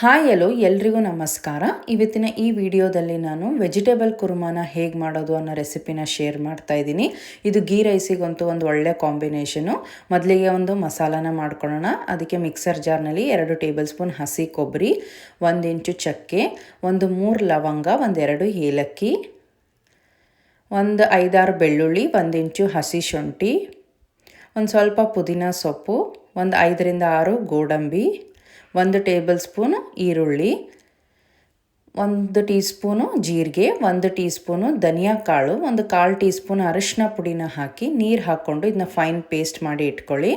Hi ಎಲ್ಲೋ ಎಲ್ರಿಗೂ ನಮಸ್ಕಾರ. ಇವತ್ತಿನ ಈ ವಿಡಿಯೋದಲ್ಲಿ ನಾನು ವೆಜಿಟೇಬಲ್ ಕುರ್ಮಾನ ಹೇಗೆ ಮಾಡೋದು ಅನ್ನೋ ರೆಸಿಪಿನ ಶೇರ್ ಮಾಡ್ತಾ ಇದ್ದೀನಿ. ಇದು ಗೀ ರೈಸಿಗಂತೂ ಒಂದು ಒಳ್ಳೆ ಕಾಂಬಿನೇಷನು. ಮೊದಲಿಗೆ ಒಂದು ಮಸಾಲಾನ ಮಾಡ್ಕೊಳ್ಳೋಣ. ಅದಕ್ಕೆ ಮಿಕ್ಸರ್ ಜಾರ್ನಲ್ಲಿ ಎರಡು ಟೇಬಲ್ ಸ್ಪೂನ್ ಹಸಿ ಕೊಬ್ಬರಿ, ಒಂದು ಇಂಚು ಚಕ್ಕೆ, ಒಂದು ಮೂರು ಲವಂಗ ಒಂದೆರಡು ಏಲಕ್ಕಿ, ಒಂದು ಐದಾರು ಬೆಳ್ಳುಳ್ಳಿ, ಒಂದು ಇಂಚು ಹಸಿ ಶುಂಠಿ, ಒಂದು ಸ್ವಲ್ಪ ಪುದೀನ ಸೊಪ್ಪು, ಒಂದು ಐದರಿಂದ ಆರು ಗೋಡಂಬಿ ಒಂದು ಟೇಬಲ್ ಸ್ಪೂನು ಈರುಳ್ಳಿ, ಒಂದು ಟೀ ಸ್ಪೂನು ಜೀರಿಗೆ, ಒಂದು ಟೀ ಸ್ಪೂನು ಧನಿಯಾ ಕಾಳು, ಒಂದು ಕಾಲು ಟೀ ಸ್ಪೂನ್ ಅರಿಶಿನ ಪುಡಿನ ಹಾಕಿ ನೀರು ಹಾಕ್ಕೊಂಡು ಇದನ್ನ ಫೈನ್ ಪೇಸ್ಟ್ ಮಾಡಿ ಇಟ್ಕೊಳ್ಳಿ.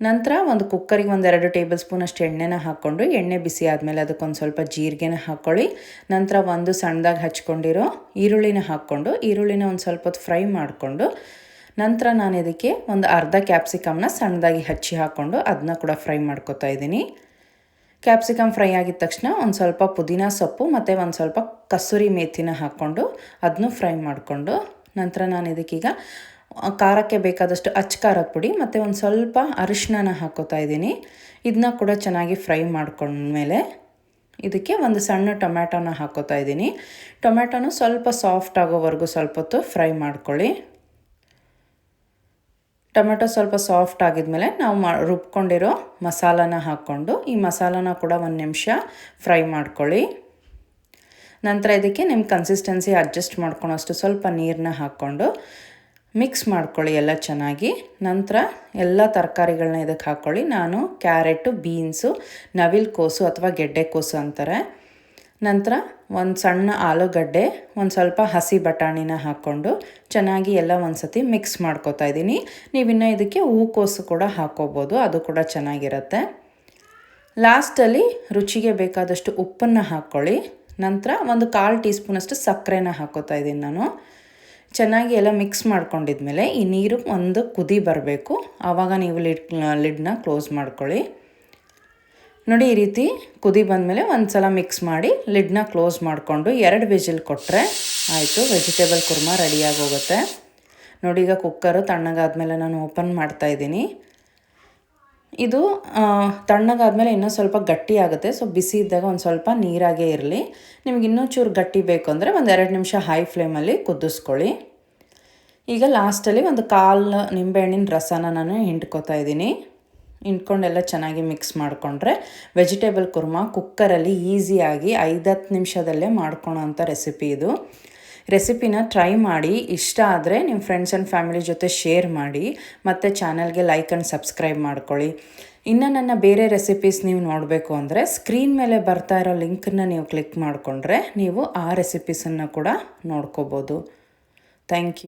ನಂತರ ಒಂದು ಕುಕ್ಕರಿಗೆ ಒಂದೆರಡು ಟೇಬಲ್ ಸ್ಪೂನ್ ಅಷ್ಟು ಎಣ್ಣೆನ ಹಾಕ್ಕೊಂಡು, ಎಣ್ಣೆ ಬಿಸಿ ಆದಮೇಲೆ ಅದಕ್ಕೊಂದು ಸ್ವಲ್ಪ ಜೀರಿಗೆನ ಹಾಕ್ಕೊಳ್ಳಿ. ನಂತರ ಒಂದು ಸಣ್ಣದಾಗಿ ಹಚ್ಕೊಂಡಿರೋ ಈರುಳ್ಳಿನ ಹಾಕ್ಕೊಂಡು, ಈರುಳ್ಳಿನ ಒಂದು ಸ್ವಲ್ಪ ಫ್ರೈ ಮಾಡಿಕೊಂಡು ನಂತರ ನಾನು ಇದಕ್ಕೆ ಒಂದು ಅರ್ಧ ಕ್ಯಾಪ್ಸಿಕಮ್ನ ಸಣ್ಣದಾಗಿ ಹಚ್ಚಿ ಹಾಕ್ಕೊಂಡು ಅದನ್ನ ಕೂಡ ಫ್ರೈ ಮಾಡ್ಕೊತಾ ಇದ್ದೀನಿ. ಕ್ಯಾಪ್ಸಿಕಮ್ ಫ್ರೈ ಆಗಿದ ತಕ್ಷಣ ಒಂದು ಸ್ವಲ್ಪ ಪುದೀನ ಸೊಪ್ಪು ಮತ್ತು ಒಂದು ಸ್ವಲ್ಪ ಕಸೂರಿ ಮೇಥಿನ ಹಾಕ್ಕೊಂಡು ಅದನ್ನು ಫ್ರೈ ಮಾಡಿಕೊಂಡು ನಂತರ ನಾನು ಇದಕ್ಕೀಗ ಖಾರಕ್ಕೆ ಬೇಕಾದಷ್ಟು ಅಚ್ಚ ಖಾರದ ಪುಡಿ ಮತ್ತು ಒಂದು ಸ್ವಲ್ಪ ಅರಿಶಿನ ಹಾಕೋತಾ ಇದ್ದೀನಿ. ಇದನ್ನ ಕೂಡ ಚೆನ್ನಾಗಿ ಫ್ರೈ ಮಾಡ್ಕೊಂಡ್ಮೇಲೆ ಇದಕ್ಕೆ ಒಂದು ಸಣ್ಣ ಟೊಮ್ಯಾಟೋನ ಹಾಕೋತಾ ಇದ್ದೀನಿ. ಟೊಮ್ಯಾಟೋನು ಸ್ವಲ್ಪ ಸಾಫ್ಟ್ ಆಗೋವರೆಗೂ ಸ್ವಲ್ಪ ಹೊತ್ತು ಫ್ರೈ ಮಾಡ್ಕೊಳ್ಳಿ. ಟೊಮೆಟೊ ಸ್ವಲ್ಪ ಸಾಫ್ಟ್ ಆಗಿದ್ಮೇಲೆ ನಾವು ಮಾ, ರುಬ್ಕೊಂಡಿರೋ ಮಸಾಲಾನ ಹಾಕ್ಕೊಂಡು ಈ ಮಸಾಲಾನ ಕೂಡ ಒಂದು ನಿಮಿಷ ಫ್ರೈ ಮಾಡ್ಕೊಳ್ಳಿ. ನಂತರ ಇದಕ್ಕೆ ನಿಮ್ಮ ಕನ್ಸಿಸ್ಟೆನ್ಸಿ ಅಡ್ಜಸ್ಟ್ ಮಾಡ್ಕೊಳೋಷ್ಟು ಸ್ವಲ್ಪ ನೀರನ್ನ ಹಾಕ್ಕೊಂಡು ಮಿಕ್ಸ್ ಮಾಡ್ಕೊಳ್ಳಿ ಎಲ್ಲ ಚೆನ್ನಾಗಿ. ನಂತರ ಎಲ್ಲ ತರಕಾರಿಗಳನ್ನ ಇದಕ್ಕೆ ಹಾಕ್ಕೊಳ್ಳಿ. ನಾನು ಕ್ಯಾರೆಟು, ಬೀನ್ಸು, ನವಿಲು ಕೋಸು ಅಥವಾ ಗೆಡ್ಡೆ ಕೋಸು ಅಂತಾರೆ. ನಂತರ ಒಂದು ಸಣ್ಣ ಆಲೂಗಡ್ಡೆ, ಒಂದು ಸ್ವಲ್ಪ ಹಸಿ ಬಟಾಣಿನ ಹಾಕ್ಕೊಂಡು ಚೆನ್ನಾಗಿ ಎಲ್ಲ ಒಂದು ಸತಿ ಮಿಕ್ಸ್ ಮಾಡ್ಕೋತಾ ಇದ್ದೀನಿ. ನೀವಿನ್ನು ಇದಕ್ಕೆ ಹೂಕೋಸು ಕೂಡ ಹಾಕ್ಕೋಬೋದು ಅದು ಕೂಡ ಚೆನ್ನಾಗಿರುತ್ತೆ. ಲಾಸ್ಟಲ್ಲಿ ರುಚಿಗೆ ಬೇಕಾದಷ್ಟು ಉಪ್ಪನ್ನು ಹಾಕ್ಕೊಳ್ಳಿ ನಂತರ ಒಂದು ಕಾಲು ಟೀ ಸ್ಪೂನಷ್ಟು ಸಕ್ಕರೆನ ಹಾಕೋತಾ ಇದ್ದೀನಿ ನಾನು. ಚೆನ್ನಾಗಿ ಎಲ್ಲ ಮಿಕ್ಸ್ ಮಾಡ್ಕೊಂಡಿದ್ಮೇಲೆ ಈ ನೀರು ಒಂದು ಕುದಿ ಬರಬೇಕು. ಆವಾಗ ನೀವು ಲಿಡ್ ಲಿಡ್ನ ಕ್ಲೋಸ್ ಮಾಡ್ಕೊಳ್ಳಿ. ನೋಡಿ, ಈ ರೀತಿ ಕುದಿ ಬಂದಮೇಲೆ ಒಂದು ಸಲ ಮಿಕ್ಸ್ ಮಾಡಿ ಲಿಡ್ನ ಕ್ಲೋಸ್ ಮಾಡಿಕೊಂಡು ಎರಡು ವಿಜಿಲ್ ಕೊಟ್ಟರೆ ಆಯಿತು. ವೆಜಿಟೇಬಲ್ ಕುರ್ಮ ರೆಡಿಯಾಗಿ ಹೋಗುತ್ತೆ ನೋಡಿ, ಈಗ ಕುಕ್ಕರು ತಣ್ಣಗಾದ್ಮೇಲೆ ನಾನು ಓಪನ್ ಮಾಡ್ತಾ ಇದ್ದೀನಿ. ಇದು ತಣ್ಣಗಾದ್ಮೇಲೆ ಇನ್ನೂ ಸ್ವಲ್ಪ ಗಟ್ಟಿ ಆಗುತ್ತೆ. ಸೊ ಬಿಸಿ ಇದ್ದಾಗ ಒಂದು ಸ್ವಲ್ಪ ನೀರಾಗೇ ಇರಲಿ. ನಿಮ್ಗೆ ಇನ್ನೂ ಚೂರು ಗಟ್ಟಿ ಬೇಕು ಅಂದರೆ ಒಂದು ಎರಡು ನಿಮಿಷ ಹೈ ಫ್ಲೇಮಲ್ಲಿ ಕುದಿಸ್ಕೊಳ್ಳಿ. ಈಗ ಲಾಸ್ಟಲ್ಲಿ ಒಂದು ಕಾಲು ನಿಂಬೆಹಣ್ಣಿನ ರಸನ ನಾನು ಹಿಂಡ್ಕೋತಾ ಇದ್ದೀನಿ. ಇಂಟ್ಕೊಂಡೆಲ್ಲ ಚೆನ್ನಾಗಿ ಮಿಕ್ಸ್ ಮಾಡಿಕೊಂಡ್ರೆ ವೆಜಿಟೇಬಲ್ ಕುರ್ಮಾ ಕುಕ್ಕರಲ್ಲಿ ಈಸಿಯಾಗಿ ಐದತ್ತು ನಿಮಿಷದಲ್ಲೇ ಮಾಡ್ಕೊಳೋ ಅಂಥ ರೆಸಿಪಿ ಇದು. ರೆಸಿಪಿನ ಟ್ರೈ ಮಾಡಿ, ಇಷ್ಟ ಆದರೆ ನಿಮ್ಮ ಫ್ರೆಂಡ್ಸ್ ಆ್ಯಂಡ್ ಫ್ಯಾಮಿಲಿ ಜೊತೆ ಶೇರ್ ಮಾಡಿ, ಮತ್ತು ಚಾನಲ್ಗೆ ಲೈಕ್ ಆ್ಯಂಡ್ ಸಬ್ಸ್ಕ್ರೈಬ್ ಮಾಡ್ಕೊಳ್ಳಿ. ಇನ್ನು ನನ್ನ ಬೇರೆ ರೆಸಿಪೀಸ್ ನೀವು ನೋಡಬೇಕು ಅಂದರೆ ಸ್ಕ್ರೀನ್ ಮೇಲೆ ಬರ್ತಾ ಇರೋ ಲಿಂಕನ್ನು ನೀವು ಕ್ಲಿಕ್ ಮಾಡಿಕೊಂಡ್ರೆ ನೀವು ಆ ರೆಸಿಪೀಸನ್ನು ಕೂಡ ನೋಡ್ಕೋಬೋದು. Thank you